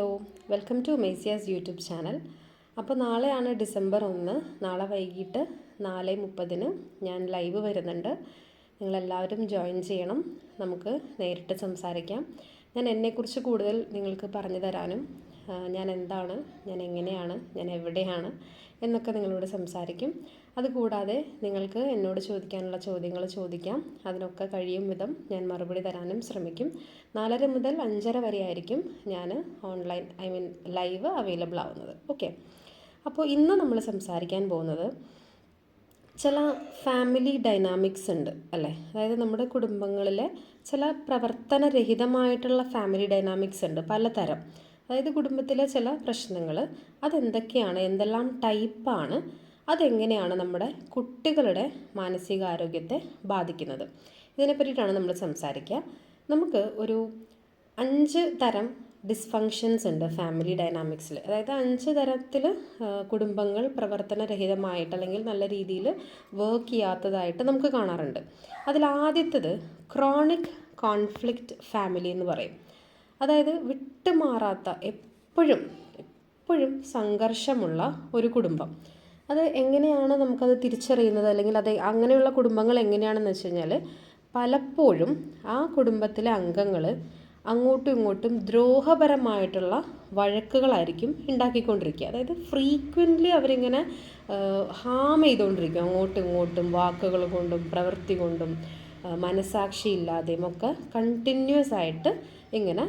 Hello welcome to Messiah's YouTube channel. അപ്പോൾ നാളെയാണ് December ഒന്ന്. നാളെ വൈകിട്ട് നാല് മുപ്പതിന് ഞാൻ ലൈവ് വരുന്നുണ്ട്. നിങ്ങളെല്ലാവരും ജോയിൻ ചെയ്യണം. നമുക്ക് നേരിട്ട് സംസാരിക്കാം. ഞാൻ എന്നെക്കുറിച്ച് കൂടുതൽ നിങ്ങൾക്ക് പറഞ്ഞു തരാനും ഞാൻ എന്താണ് ഞാൻ എങ്ങനെയാണ് ഞാൻ എവിടെയാണ് എന്നൊക്കെ നിങ്ങളോട് സംസാരിക്കും. അതുകൂടാതെ നിങ്ങൾക്ക് എന്നോട് ചോദിക്കാനുള്ള ചോദ്യങ്ങൾ ചോദിക്കാം. അതിനൊക്കെ കഴിയും വിധം ഞാൻ മറുപടി തരാനും ശ്രമിക്കും. നാലര മുതൽ അഞ്ചര വരെ ആയിരിക്കും ഞാൻ online I mean live available ആവുന്നത് ഓക്കെ. അപ്പോൾ ഇന്ന് നമ്മൾ സംസാരിക്കാൻ പോകുന്നത് ചില ഫാമിലി ഡൈനാമിക്സ് ഉണ്ട് അല്ലേ? അതായത് നമ്മുടെ കുടുംബങ്ങളിലെ ചില പ്രവർത്തനരഹിതമായിട്ടുള്ള ഫാമിലി ഡൈനാമിക്സ് ഉണ്ട് പലതരം. അതായത് കുടുംബത്തിലെ ചില പ്രശ്നങ്ങൾ അതെന്തൊക്കെയാണ് എന്തെല്ലാം ടൈപ്പാണ് അതെങ്ങനെയാണ് നമ്മുടെ കുട്ടികളുടെ മാനസികാരോഗ്യത്തെ ബാധിക്കുന്നത്. ഇതിനെ പറ്റിയിട്ടാണ് നമ്മൾ സംസാരിക്കുക. നമുക്ക് ഒരു അഞ്ച് തരം ഡിസ്ഫങ്ഷൻസ് ഉണ്ട് ഫാമിലി ഡൈനാമിക്സിൽ. അതായത് അഞ്ച് തരത്തിൽ കുടുംബങ്ങൾ പ്രവർത്തനരഹിതമായിട്ട് അല്ലെങ്കിൽ നല്ല രീതിയിൽ വർക്ക് ചെയ്യാത്തതായിട്ട് നമുക്ക് കാണാറുണ്ട്. അതിൽ ആദ്യത്തത് ക്രോണിക് കോൺഫ്ലിക്റ്റ് ഫാമിലി എന്ന് പറയും. അതായത് വിട്ടുമാറാത്ത എപ്പോഴും എപ്പോഴും സംഘർഷമുള്ള ഒരു കുടുംബം. അത് എങ്ങനെയാണ് നമുക്കത് തിരിച്ചറിയുന്നത്? അല്ലെങ്കിൽ അത് അങ്ങനെയുള്ള കുടുംബങ്ങൾ എങ്ങനെയാണെന്ന് വെച്ച് കഴിഞ്ഞാൽ പലപ്പോഴും ആ കുടുംബത്തിലെ അംഗങ്ങൾ അങ്ങോട്ടും ഇങ്ങോട്ടും ദ്രോഹപരമായിട്ടുള്ള വഴക്കുകളായിരിക്കും ഉണ്ടാക്കിക്കൊണ്ടിരിക്കുക. അതായത് ഫ്രീക്വന്റ്ലി അവരിങ്ങനെ ഹാം ചെയ്തുകൊണ്ടിരിക്കും. അങ്ങോട്ടും ഇങ്ങോട്ടും വാക്കുകൾ കൊണ്ടും പ്രവൃത്തി കൊണ്ടും മനസാക്ഷിയില്ലാതെയും ഒക്കെ കണ്ടിന്യൂസ് ആയിട്ട് ഇങ്ങനെ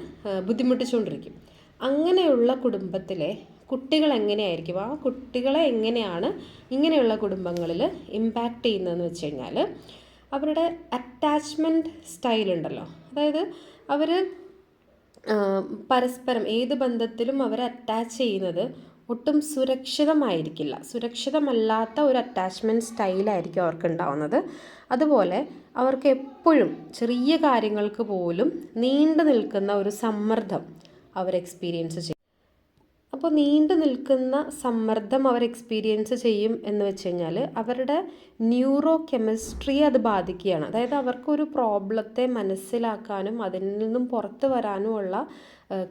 ബുദ്ധിമുട്ടിച്ചുകൊണ്ടിരിക്കും. അങ്ങനെയുള്ള കുടുംബത്തിലെ കുട്ടികൾ എങ്ങനെയായിരിക്കും ആ കുട്ടികളെ എങ്ങനെയാണ് ഇങ്ങനെയുള്ള കുടുംബങ്ങളിൽ ഇമ്പാക്റ്റ് ചെയ്യുന്നതെന്ന് വെച്ച് കഴിഞ്ഞാൽ അവരുടെ അറ്റാച്ച്മെന്റ് സ്റ്റൈൽ ഉണ്ടല്ലോ. അതായത് അവർ പരസ്പരം ഏത് ബന്ധത്തിലും അവർ അറ്റാച്ച് ചെയ്യുന്നത് ഒട്ടും സുരക്ഷിതമായിരിക്കില്ല. സുരക്ഷിതമല്ലാത്ത ഒരു അറ്റാച്ച്മെന്റ് സ്റ്റൈലായിരിക്കും അവർക്ക് ഉണ്ടാവുന്നത് അതുപോലെ അവർക്ക് എപ്പോഴും ചെറിയ കാര്യങ്ങൾക്ക് പോലും നീണ്ടു നിൽക്കുന്ന ഒരു സമ്മർദ്ദം അവർ എക്സ്പീരിയൻസ് ചെയ്യും. അപ്പോൾ നീണ്ടു നിൽക്കുന്ന സമ്മർദ്ദം അവർ എക്സ്പീരിയൻസ് ചെയ്യും എന്ന് വെച്ച് കഴിഞ്ഞാൽ അവരുടെ ന്യൂറോ കെമിസ്ട്രി അത് ബാധിക്കുകയാണ്. അതായത് അവർക്കൊരു പ്രോബ്ലത്തെ മനസ്സിലാക്കാനും അതിൽ നിന്നും പുറത്തു വരാനുമുള്ള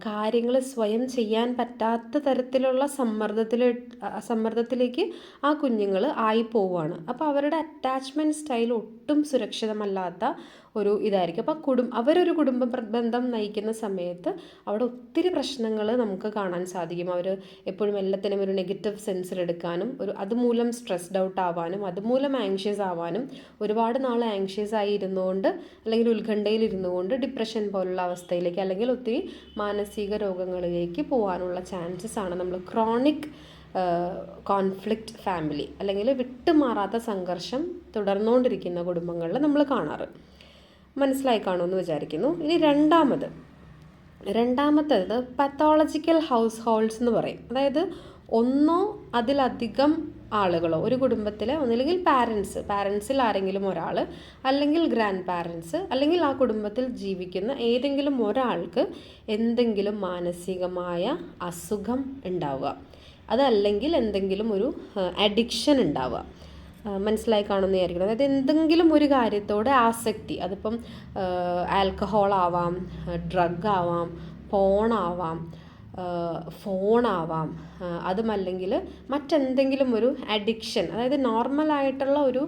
കാര്യങ്ങൾ സ്വയം ചെയ്യാൻ പറ്റാത്ത തരത്തിലുള്ള സമ്മർദ്ദത്തിൽ സമ്മർദ്ദത്തിലേക്ക് ആ കുഞ്ഞുങ്ങൾ ആയി പോവുകയാണ് അപ്പോൾ അവരുടെ അറ്റാച്ച്മെന്റ് സ്റ്റൈൽ ഒട്ടും സുരക്ഷിതമല്ലാത്ത ഒരു ഇതായിരിക്കും. അപ്പോൾ കുടും അവരൊരു കുടുംബ ബന്ധം നയിക്കുന്ന സമയത്ത് അവിടെ ഒത്തിരി പ്രശ്നങ്ങൾ നമുക്ക് കാണാൻ സാധിക്കും. അവർ എപ്പോഴും എല്ലാത്തിനും ഒരു നെഗറ്റീവ് സെൻസിലെടുക്കാനും ഒരു അതുമൂലം സ്ട്രെസ്ഡ് ഔട്ട് ആവാനും അതുമൂലം ആങ്ഷ്യസ് ആവാനും ഒരുപാട് നാൾ ആങ്ഷ്യസ് ആയി ഇരുന്നുകൊണ്ട് അല്ലെങ്കിൽ ഉത്കണ്ഠയിൽ ഇരുന്നുകൊണ്ട് ഡിപ്രഷൻ പോലുള്ള അവസ്ഥയിലേക്ക് അല്ലെങ്കിൽ ഒത്തിരി മാനസിക രോഗങ്ങളിലേക്ക് പോകാനുള്ള ചാൻസസ് ആണ് നമ്മൾ ക്രോണിക് കോൺഫ്ലിക്റ്റ് ഫാമിലി അല്ലെങ്കിൽ വിട്ടുമാറാത്ത സംഘർഷം തുടർന്നുകൊണ്ടിരിക്കുന്ന കുടുംബങ്ങളിൽ നമ്മൾ കാണാറ്. മനസ്സിലായി കാണുമെന്ന് വിചാരിക്കുന്നു. ഇനി രണ്ടാമത് രണ്ടാമത്തേത് പത്തോളജിക്കൽ ഹൗസ് ഹോൾഡ്സ് എന്ന് പറയും. അതായത് ഒന്നോ അതിലധികം ആളുകളോ ഒരു കുടുംബത്തിലെ ഒന്നില്ലെങ്കിൽ പാരൻസ് പാരൻസിൽ ആരെങ്കിലും ഒരാൾ അല്ലെങ്കിൽ ഗ്രാൻഡ് പാരൻസ് അല്ലെങ്കിൽ ആ കുടുംബത്തിൽ ജീവിക്കുന്ന ഏതെങ്കിലും ഒരാൾക്ക് എന്തെങ്കിലും മാനസികമായ അസുഖം ഉണ്ടാവുക. അതല്ലെങ്കിൽ എന്തെങ്കിലും ഒരു അഡിക്ഷൻ ഉണ്ടാവുക. മനസ്സിലായി കാണുന്ന അതായത് എന്തെങ്കിലും ഒരു കാര്യത്തോട് ആസക്തി അതിപ്പം ആൽക്കഹോൾ ആവാം ഡ്രഗ് ആവാം പോണാവാം ഫോണാവാം. അതുമല്ലെങ്കിൽ മറ്റെന്തെങ്കിലും ഒരു അഡിക്ഷൻ അതായത് നോർമലായിട്ടുള്ള ഒരു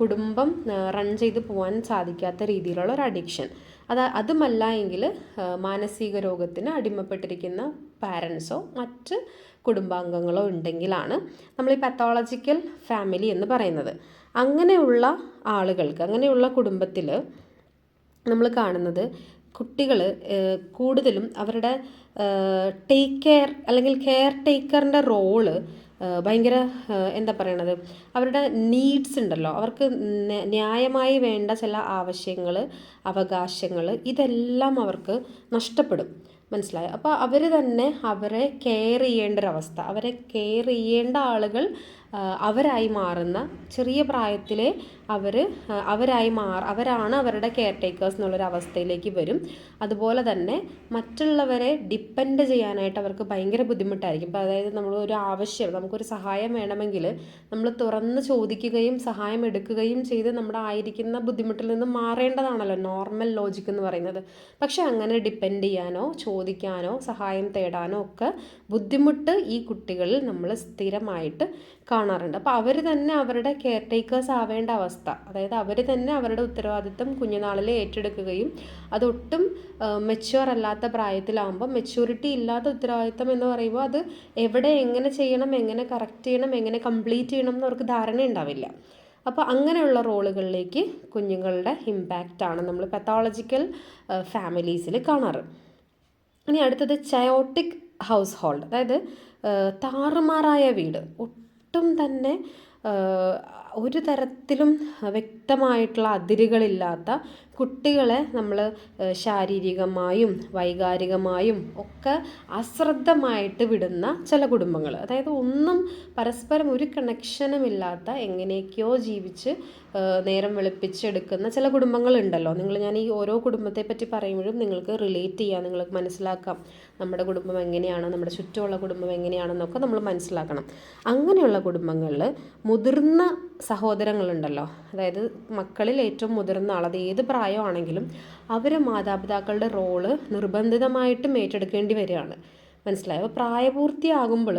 കുടുംബം റൺ ചെയ്ത് പോകാൻ സാധിക്കാത്ത രീതിയിലുള്ള ഒരു അഡിക്ഷൻ. അത് അതുമല്ല എങ്കിൽ മാനസിക രോഗത്തിന് അടിമപ്പെട്ടിരിക്കുന്ന പാരൻസോ മറ്റ് കുടുംബാംഗങ്ങളോ ഉണ്ടെങ്കിലാണ് നമ്മൾ ഈ പത്തോളജിക്കൽ ഫാമിലി എന്ന് പറയുന്നത്. അങ്ങനെയുള്ള ആളുകൾക്ക് അങ്ങനെയുള്ള കുടുംബത്തിൽ നമ്മൾ കാണുന്നത് കുട്ടികൾ കൂടുതലും അവരുടെ ടേക്ക് കെയർ അല്ലെങ്കിൽ കെയർ ടേക്കറിന്റെ റോൾ ഭയങ്കര എന്താ പറയണത്? അവരുടെ നീഡ്സ് ഉണ്ടല്ലോ. അവർക്ക് ന്യായമായി വേണ്ട ചില ആവശ്യങ്ങൾ അവകാശങ്ങൾ ഇതെല്ലാം അവർക്ക് നഷ്ടപ്പെടും. മനസ്സിലായോ? അപ്പോൾ അവർ തന്നെ അവരെ കെയർ ചെയ്യേണ്ട ഒരവസ്ഥ. അവരെ കെയർ ചെയ്യേണ്ട ആളുകൾ അവരായി മാറുന്ന ചെറിയ പ്രായത്തിലെ അവർ അവരായി മാറ അവരാണ് അവരുടെ കെയർ ടേക്കേഴ്സ് എന്നുള്ളൊരു അവസ്ഥയിലേക്ക് വരും. അതുപോലെ തന്നെ മറ്റുള്ളവരെ ഡിപ്പെൻഡ് ചെയ്യാനായിട്ട് അവർക്ക് ഭയങ്കര ബുദ്ധിമുട്ടായിരിക്കും. ഇപ്പോൾ അതായത് നമ്മൾ ഒരു ആവശ്യം നമുക്കൊരു സഹായം വേണമെങ്കിൽ നമ്മൾ തുറന്ന് ചോദിക്കുകയും സഹായം എടുക്കുകയും ചെയ്ത് നമ്മുടെ ആയിരിക്കുന്ന ബുദ്ധിമുട്ടിൽ നിന്ന് മാറേണ്ടതാണല്ലോ നോർമൽ ലോജിക്ക് എന്ന് പറയുന്നത്. പക്ഷെ അങ്ങനെ ഡിപ്പെൻഡ് ചെയ്യാനോ ചോദിക്കാനോ സഹായം തേടാനോ ഒക്കെ ബുദ്ധിമുട്ട് ഈ കുട്ടികളിൽ നമ്മൾ സ്ഥിരമായിട്ട് കാണാറുണ്ട്. അപ്പോൾ അവർ തന്നെ അവരുടെ കെയർ ടേക്കേഴ്സ് ആവേണ്ട അവസ്ഥ. അതായത് അവർ തന്നെ അവരുടെ ഉത്തരവാദിത്തം കുഞ്ഞുനാളിൽ ഏറ്റെടുക്കുകയും അതൊട്ടും മെച്യൂർ അല്ലാത്ത പ്രായത്തിലാകുമ്പോൾ മെച്യൂരിറ്റി ഇല്ലാത്ത ഉത്തരവാദിത്തം എന്ന് പറയുമ്പോൾ അത് എവിടെ എങ്ങനെ ചെയ്യണം എങ്ങനെ കറക്റ്റ് ചെയ്യണം എങ്ങനെ കംപ്ലീറ്റ് ചെയ്യണം എന്നവർക്ക് ധാരണ ഉണ്ടാവില്ല. അപ്പോൾ അങ്ങനെയുള്ള റോളുകളിലേക്ക് കുഞ്ഞുങ്ങളുടെ ഇമ്പാക്റ്റാണ് നമ്മൾ പത്തോളജിക്കൽ ഫാമിലീസിൽ കാണാറ്. ഇനി അടുത്തത് ചയോട്ടിക് ഹൗസ് ഹോൾഡ് അതായത് താറുമാറായ വീട്. ഒട്ടും തന്നെ ഒരു തരത്തിലും വ്യക്തമായിട്ടുള്ള അതിരുകളില്ലാത്ത കുട്ടികളെ നമ്മൾ ശാരീരികമായും വൈകാരികമായും ഒക്കെ അശ്രദ്ധമായിട്ട് വിടുന്ന ചില കുടുംബങ്ങൾ അതായത് ഒന്നും പരസ്പരം ഒരു കണക്ഷനും ഇല്ലാത്ത എങ്ങനെയൊക്കെയോ ജീവിച്ച് നേരം വെളുപ്പിച്ചെടുക്കുന്ന ചില കുടുംബങ്ങളുണ്ടല്ലോ. നിങ്ങൾ ഞാൻ ഈ ഓരോ കുടുംബത്തെ പറ്റി പറയുമ്പോഴും നിങ്ങൾക്ക് റിലേറ്റ് ചെയ്യാം നിങ്ങൾക്ക് മനസ്സിലാക്കാം. നമ്മുടെ കുടുംബം എങ്ങനെയാണ് നമ്മുടെ ചുറ്റുമുള്ള കുടുംബം എങ്ങനെയാണെന്നൊക്കെ നമ്മൾ മനസ്സിലാക്കണം. അങ്ങനെയുള്ള കുടുംബങ്ങളിൽ മുതിർന്ന സഹോദരങ്ങളുണ്ടല്ലോ. അതായത് മക്കളിൽ ഏറ്റവും മുതിർന്ന ആൾ അത് ഏത് പ്രായമാണെങ്കിലും അവരെ മാതാപിതാക്കളുടെ റോൾ നിർബന്ധിതമായിട്ടും ഏറ്റെടുക്കേണ്ടി വരികയാണ്. മനസ്സിലായോ? അപ്പോൾ പ്രായപൂർത്തിയാകുമ്പോൾ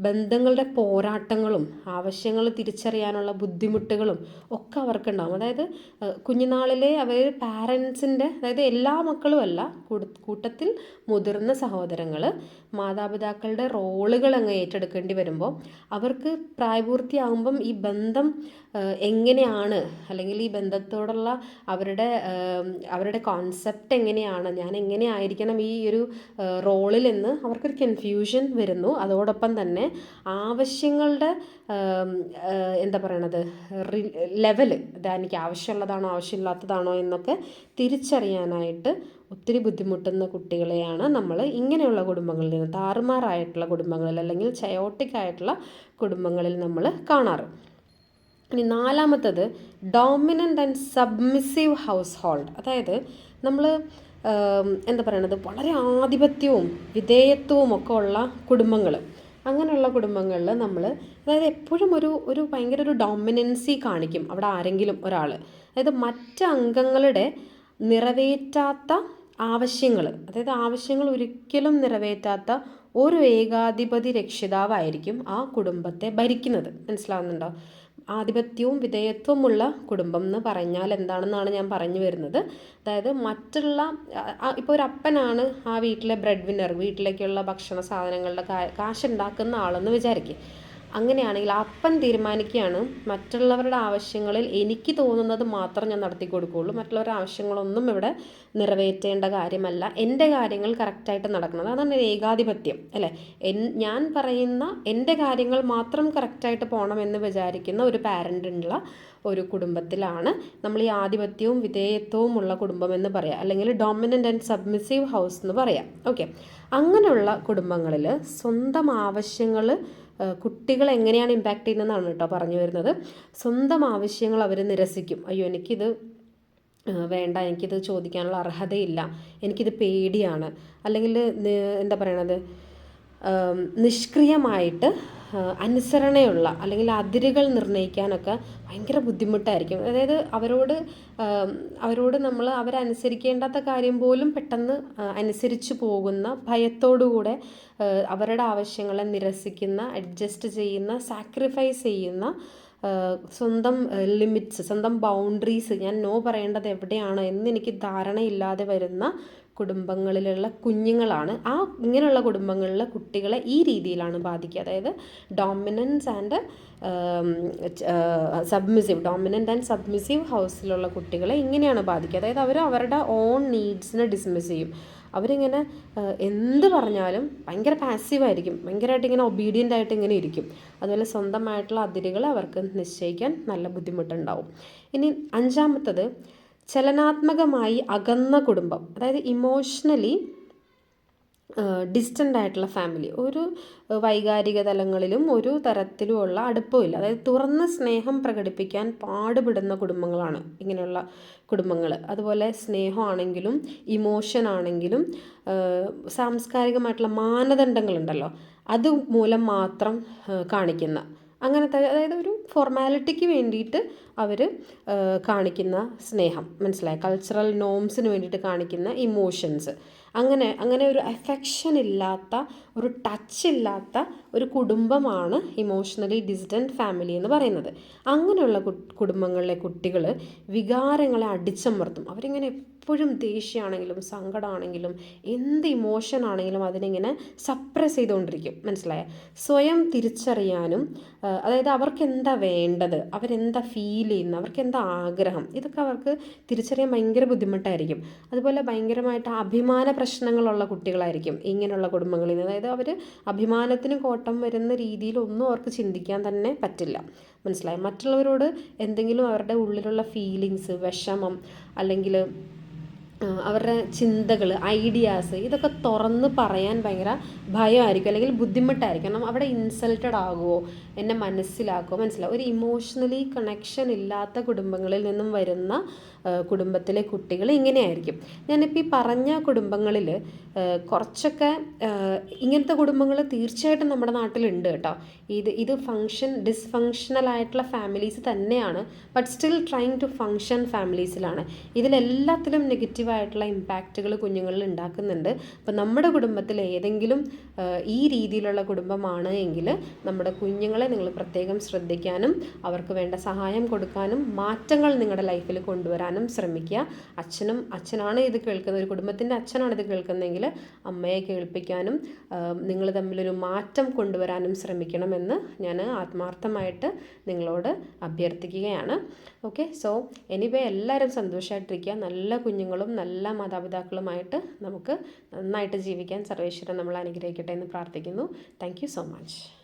ബന്ധങ്ങളുടെ പോരാട്ടങ്ങളും ആവശ്യങ്ങൾ തിരിച്ചറിയാനുള്ള ബുദ്ധിമുട്ടുകളും ഒക്കെ അവർക്കുണ്ടാകും. അതായത് കുഞ്ഞുനാളിലെ അവർ പാരൻസിന്റെ അതായത് എല്ലാ മക്കളും അല്ല കൂട്ടത്തിൽ മുതിർന്ന സഹോദരങ്ങൾ മാതാപിതാക്കളുടെ റോളുകൾ അങ്ങ് ഏറ്റെടുക്കേണ്ടി വരുമ്പോൾ അവർക്ക് പ്രായപൂർത്തിയാകുമ്പം ഈ ബന്ധം എങ്ങനെയാണ്? അല്ലെങ്കിൽ ഈ ബന്ധത്തോടുള്ള അവരുടെ അവരുടെ കോൺസെപ്റ്റ് എങ്ങനെയാണ്? ഞാൻ എങ്ങനെയായിരിക്കണം ഈ ഒരു ഏഹ്, റോളിൽ അവർക്കൊരു കൺഫ്യൂഷൻ വരുന്നു. അതോടൊപ്പം തന്നെ ആവശ്യങ്ങളുടെ എന്താ പറയണത് ലെവൽ എനിക്ക് ആവശ്യമുള്ളതാണോ ആവശ്യമില്ലാത്തതാണോ എന്നൊക്കെ തിരിച്ചറിയാനായിട്ട് ഒത്തിരി ബുദ്ധിമുട്ടുന്ന കുട്ടികളെയാണ് നമ്മൾ ഇങ്ങനെയുള്ള കുടുംബങ്ങളിൽ നിന്ന് താറുമാറായിട്ടുള്ള കുടുംബങ്ങളിൽ അല്ലെങ്കിൽ ചയോട്ടിക് ആയിട്ടുള്ള കുടുംബങ്ങളിൽ നമ്മൾ കാണാറ്. ഇനി നാലാമത്തത് dominant and submissive household അതായത് നമ്മൾ എന്താ പറയണത്? വളരെ ആധിപത്യവും വിധേയത്വവും ഒക്കെ ഉള്ള കുടുംബങ്ങൾ അങ്ങനെയുള്ള കുടുംബങ്ങളിൽ നമ്മൾ അതായത് എപ്പോഴും ഒരു ഒരു ഭയങ്കര ഒരു ഡോമിനൻസി കാണിക്കും അവിടെ ആരെങ്കിലും ഒരാൾ അതായത് മറ്റ് അംഗങ്ങളുടെ നിറവേറ്റാത്ത ആവശ്യങ്ങൾ അതായത് ആവശ്യങ്ങൾ ഒരിക്കലും നിറവേറ്റാത്ത ഒരു ഏകാധിപതി രക്ഷിതാവായിരിക്കും ആ കുടുംബത്തെ ഭരിക്കുന്നത്. മനസ്സിലാവുന്നുണ്ടോ? ആധിപത്യവും വിധേയത്വമുള്ള കുടുംബം എന്ന് പറഞ്ഞാൽ എന്താണെന്നാണ് ഞാൻ പറഞ്ഞു വരുന്നത്. അതായത് മറ്റുള്ള ഇപ്പോൾ ഒരു അപ്പനാണ് ആ വീട്ടിലെ ബ്രെഡ് വിന്നർ വീട്ടിലേക്കുള്ള ഭക്ഷണ സാധനങ്ങളുടെ കാശുണ്ടാക്കുന്ന ആളെന്ന് വിചാരിക്കുക അങ്ങനെയാണെങ്കിൽ അപ്പൻ തീരുമാനിക്കുകയാണ് മറ്റുള്ളവരുടെ ആവശ്യങ്ങളിൽ എനിക്ക് തോന്നുന്നത് മാത്രം ഞാൻ നടത്തി കൊടുക്കുകയുള്ളൂ. മറ്റുള്ളവരുടെ ആവശ്യങ്ങളൊന്നും ഇവിടെ നിറവേറ്റേണ്ട കാര്യമല്ല. എന്റെ കാര്യങ്ങൾ കറക്റ്റായിട്ട് നടക്കണം. അതാണ് ഏകാധിപത്യം അല്ലേ? ഞാൻ പറയുന്ന എന്റെ കാര്യങ്ങൾ മാത്രം കറക്റ്റായിട്ട് പോകണമെന്ന് വിചാരിക്കുന്ന ഒരു പാരന്റുള്ള ഒരു കുടുംബത്തിലാണ് നമ്മൾ ഈ ആധിപത്യവും വിധേയത്വവും ഉള്ള കുടുംബം എന്ന് പറയാം. അല്ലെങ്കിൽ ഡോമിനന്റ് ആൻഡ് സബ്മിസീവ് ഹൗസ് എന്ന് പറയാം. ഓക്കെ അങ്ങനെയുള്ള കുടുംബങ്ങളിൽ സ്വന്തം ആവശ്യങ്ങൾ കുട്ടികൾ എങ്ങനെയാണ് ഇമ്പാക്റ്റ് ചെയ്യുന്നതെന്നാണ് കേട്ടോ പറഞ്ഞു വരുന്നത്. സ്വന്തം ആവശ്യങ്ങൾ അവർ നിരസിക്കും. അയ്യോ എനിക്കിത് വേണ്ട എനിക്കിത് ചോദിക്കാനുള്ള അർഹതയില്ല എനിക്കിത് പേടിയാണ്. അല്ലെങ്കിൽ എന്താ പറയണത്? നിഷ്ക്രിയമായിട്ട് അനുസരണയുള്ള അല്ലെങ്കിൽ അതിരുകൾ നിർണയിക്കാനൊക്കെ ഭയങ്കര ബുദ്ധിമുട്ടായിരിക്കും. അതായത് അവരോട് അവരോട് നമ്മൾ അവരനുസരിക്കേണ്ടാത്ത കാര്യം പോലും പെട്ടെന്ന് അനുസരിച്ചു പോകുന്ന ഭയത്തോടുകൂടെ അവരുടെ ആവശ്യങ്ങളെ നിരസിക്കുന്ന അഡ്ജസ്റ്റ് ചെയ്യുന്ന സാക്രിഫൈസ് ചെയ്യുന്ന സ്വന്തം ലിമിറ്റ്സ് സ്വന്തം ബൗണ്ടറീസ് ഞാൻ നോ പറയേണ്ടത് എവിടെയാണ് എന്നെനിക്ക് ധാരണയില്ലാതെ വരുന്ന കുടുംബങ്ങളിലുള്ള കുഞ്ഞുങ്ങളാണ്. ആ ഇങ്ങനെയുള്ള കുടുംബങ്ങളിലെ കുട്ടികളെ ഈ രീതിയിലാണ് ബാധിക്കുക. അതായത് dominance and submissive dominant and submissive ഹൗസിലുള്ള കുട്ടികളെ ഇങ്ങനെയാണ് ബാധിക്കുക. അതായത് അവർ അവരുടെ ഓൺ നീഡ്സിനെ ഡിസ്മിസ് ചെയ്യും. അവരിങ്ങനെ എന്ത് പറഞ്ഞാലും ഭയങ്കര പാസീവായിരിക്കും ഭയങ്കരമായിട്ട് ഇങ്ങനെ ഒബീഡിയന്റ് ആയിട്ട് ഇങ്ങനെ ഇരിക്കും. അതുപോലെ സ്വന്തമായിട്ടുള്ള അതിരുകൾ അവർക്ക് നിശ്ചയിക്കാൻ നല്ല ബുദ്ധിമുട്ടുണ്ടാവും. ഇനി അഞ്ചാമത്തത് ചലനാത്മകമായി അകന്ന കുടുംബം അതായത് ഇമോഷണലി ഡിസ്റ്റന്റ് ആയിട്ടുള്ള ഫാമിലി ഒരു വൈകാരിക തലങ്ങളിലും ഒരു തരത്തിലുമുള്ള അടുപ്പമില്ല. അതായത് തുറന്ന സ്നേഹം പ്രകടിപ്പിക്കാൻ പാടുപെടുന്ന കുടുംബങ്ങളാണ് ഇങ്ങനെയുള്ള കുടുംബങ്ങൾ. അതുപോലെ സ്നേഹമാണെങ്കിലും ഇമോഷൻ ആണെങ്കിലും സാംസ്കാരികമായിട്ടുള്ള മാനദണ്ഡങ്ങളുണ്ടല്ലോ അത് മൂലം മാത്രം കാണിക്കുന്ന. അങ്ങനത്തെ അതായത് ഒരു ഫോർമാലിറ്റിക്ക് വേണ്ടിയിട്ട് അവർ കാണിക്കുന്ന സ്നേഹം. മനസ്സിലായി? കൾച്ചറൽ നോംസിന് വേണ്ടിയിട്ട് കാണിക്കുന്ന ഇമോഷൻസ് അങ്ങനെ അങ്ങനെ ഒരു അഫെക്ഷൻ ഇല്ലാത്ത ഒരു ടച്ച് ഇല്ലാത്ത ഒരു കുടുംബമാണ് ഇമോഷണലി ഡിസ്റ്റന്റ് ഫാമിലി എന്ന് പറയുന്നത്. അങ്ങനെയുള്ള കുടുംബങ്ങളിലെ കുട്ടികൾ വികാരങ്ങളെ അടിച്ചമർത്തും. അവരിങ്ങനെ എപ്പോഴും ദേഷ്യമാണെങ്കിലും സങ്കടമാണെങ്കിലും എന്ത് ഇമോഷൻ ആണെങ്കിലും അതിനിങ്ങനെ സപ്രസ് ചെയ്തുകൊണ്ടിരിക്കും. മനസ്സിലായ? സ്വയം തിരിച്ചറിയാനും അതായത് അവർക്ക് എന്താ വേണ്ടത്? അവരെന്താ ഫീൽ ചെയ്യുന്നത് അവർക്ക് എന്താ ആഗ്രഹം? ഇതൊക്കെ അവർക്ക് തിരിച്ചറിയാൻ ഭയങ്കര ബുദ്ധിമുട്ടായിരിക്കും. അതുപോലെ ഭയങ്കരമായിട്ട് അഭിമാന പ്രശ്നങ്ങളുള്ള കുട്ടികളായിരിക്കും ഇങ്ങനെയുള്ള കുടുംബങ്ങളിൽ നിന്ന്. അതായത് അവർ അഭിമാനത്തിന് കോട്ടം വരുന്ന രീതിയിലൊന്നും അവർക്ക് ചിന്തിക്കാൻ തന്നെ പറ്റില്ല. മനസ്സിലായി? മറ്റുള്ളവരോട് എന്തെങ്കിലും അവരുടെ ഉള്ളിലുള്ള ഫീലിങ്സ് വിഷമം അല്ലെങ്കിൽ അവരുടെ ചിന്തകൾ ഐഡിയാസ് ഇതൊക്കെ തുറന്ന് പറയാൻ ഭയങ്കര ഭയമായിരിക്കും. അല്ലെങ്കിൽ ബുദ്ധിമുട്ടായിരിക്കും. കാരണം അവിടെ ഇൻസൾട്ടഡ് ആകുമോ എന്നെ മനസ്സിലാക്കുമോ മനസ്സിലാവും. ഒരു ഇമോഷണലി കണക്ഷൻ ഇല്ലാത്ത കുടുംബങ്ങളിൽ നിന്നും വരുന്ന കുടുംബത്തിലെ കുട്ടികൾ ഇങ്ങനെയായിരിക്കും. ഞാനിപ്പോൾ ഈ പറഞ്ഞ കുടുംബങ്ങളിൽ കുറച്ചൊക്കെ ഇങ്ങനത്തെ കുടുംബങ്ങൾ തീർച്ചയായിട്ടും നമ്മുടെ നാട്ടിലുണ്ട് കേട്ടോ. ഇത് ഇത് ഫങ്ഷൻ ഡിസ്ഫങ്ഷണൽ ആയിട്ടുള്ള ഫാമിലീസ് തന്നെയാണ് but still trying to function ഫാമിലീസിലാണ്. ഇതിലെല്ലാത്തിലും നെഗറ്റീവായിട്ടുള്ള ഇമ്പാക്റ്റുകൾ കുഞ്ഞുങ്ങളിൽ ഉണ്ടാക്കുന്നുണ്ട്. അപ്പോൾ നമ്മുടെ കുടുംബത്തിൽ ഏതെങ്കിലും ഈ രീതിയിലുള്ള കുടുംബമാണ് എങ്കിൽ നമ്മുടെ കുഞ്ഞുങ്ങളെ നിങ്ങൾ പ്രത്യേകം ശ്രദ്ധിക്കാനും അവർക്ക് വേണ്ട സഹായം കൊടുക്കാനും മാറ്റങ്ങൾ നിങ്ങളുടെ ലൈഫിൽ കൊണ്ടുവരാനും ശ്രമിക്കുക. അച്ഛനും അച്ഛനാണ് ഇത് കേൾക്കുന്നത്. ഒരു കുടുംബത്തിന്റെ അച്ഛനാണ് ഇത് കേൾക്കുന്നതെങ്കിൽ അമ്മയെ കേൾപ്പിക്കാനും നിങ്ങൾ തമ്മിലൊരു മാറ്റം കൊണ്ടുവരാനും ശ്രമിക്കണമെന്ന് ഞാൻ ആത്മാർത്ഥമായിട്ട് നിങ്ങളോട് അഭ്യർത്ഥിക്കുകയാണ്. ഓക്കെ? സോ എനിവേ എല്ലാവരും സന്തോഷമായിട്ടിരിക്കുക നല്ല കുഞ്ഞുങ്ങളും നല്ല മാതാപിതാക്കളുമായിട്ട് നമുക്ക് നന്നായിട്ട് ജീവിക്കാൻ സർവേശ്വരൻ നമ്മൾ അനുഗ്രഹിക്കട്ടെ എന്ന് പ്രാർത്ഥിക്കുന്നു. Thank so much.